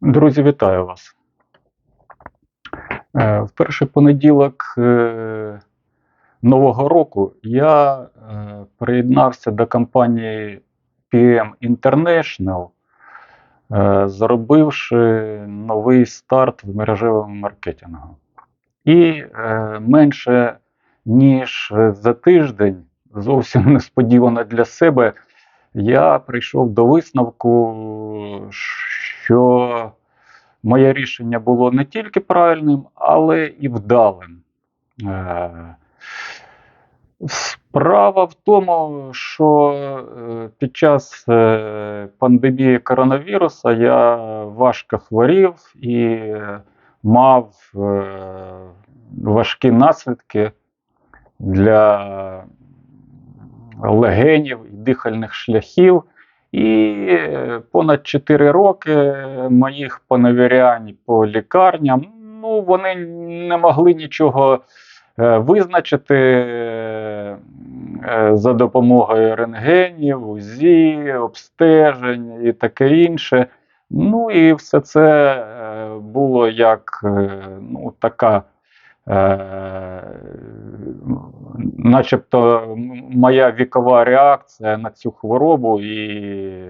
Друзі, вітаю вас. Е, В перший понеділок е, Нового року я е, приєднався до компанії PM International, зробивши новий старт в мережевому маркетингу. І менше ніж за тиждень, зовсім несподівано для себе, я прийшов до висновку, що моє рішення було не тільки правильним, але і вдалим. Е, Справа в тому, що е, під час е, пандемії коронавіруса я важко хворів і мав важкі наслідки для легенів дихальних шляхів. І е, понад 4 роки моїх поневірянь по лікарням, ну, вони не могли нічого е, визначити е, за допомогою рентгенів, УЗІ, обстежень і таке інше. Ну і все це було як ну, така. Е, начебто моя вікова реакція на цю хворобу, і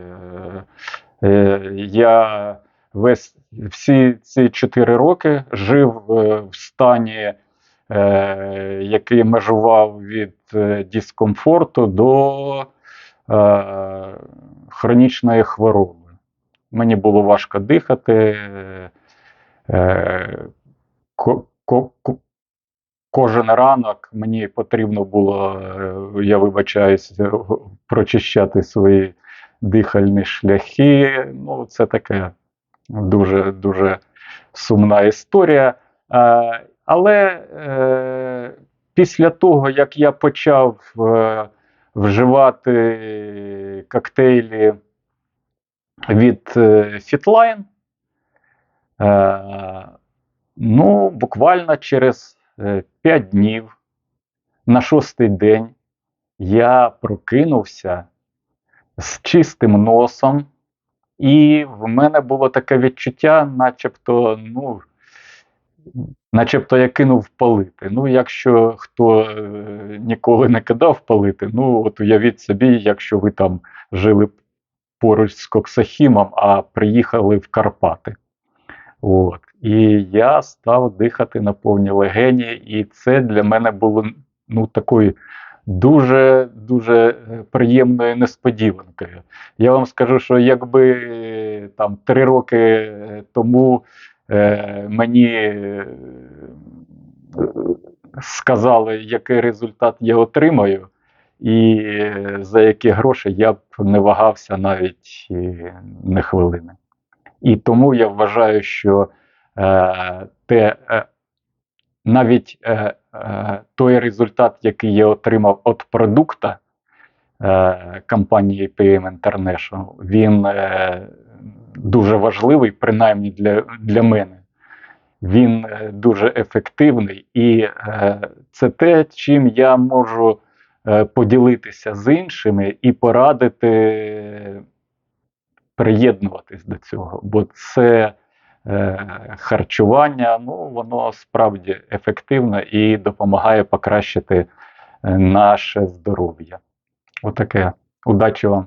е, я весь всі ці 4 роки жив е, в стані, який межував від дискомфорту до хронічної хвороби. Мені було важко дихати. Ко- ко- ко- Кожен ранок мені потрібно було, е, я вибачаюсь, е, прочищати свої дихальні шляхи. Ну, це таке дуже дуже сумна історія. Е, Але після того, як я почав вживати коктейлі від Fitline, ну, буквально через 5 днів, на шостий день, я прокинувся з чистим носом, і в мене було таке відчуття, начебто, ну, начебто я кинув палити. Ну, якщо хто е, ніколи не кидав палити, ну от уявіть собі, якщо ви там жили поруч з Коксахімом, а приїхали в Карпати. От. І я став дихати на повні легені, і це для мене було ну, такою дуже дуже е, приємною несподіванкою. Я вам скажу, що якби е, там три роки е, тому е, мені сказали, який результат я отримаю, і за які гроші я б не вагався навіть не хвилини. І тому я вважаю, що е, те, е, навіть е, е, той результат, який я отримав від продукта е, компанії PM International, він е, дуже важливий, принаймні для, для мене. Він е, дуже ефективний, і е, це те, чим я можу е, поділитися з іншими і порадити приєднуватись до цього, бо це е, харчування, ну воно справді ефективне і допомагає покращити е, наше здоров'я. Отаке. Удачі вам!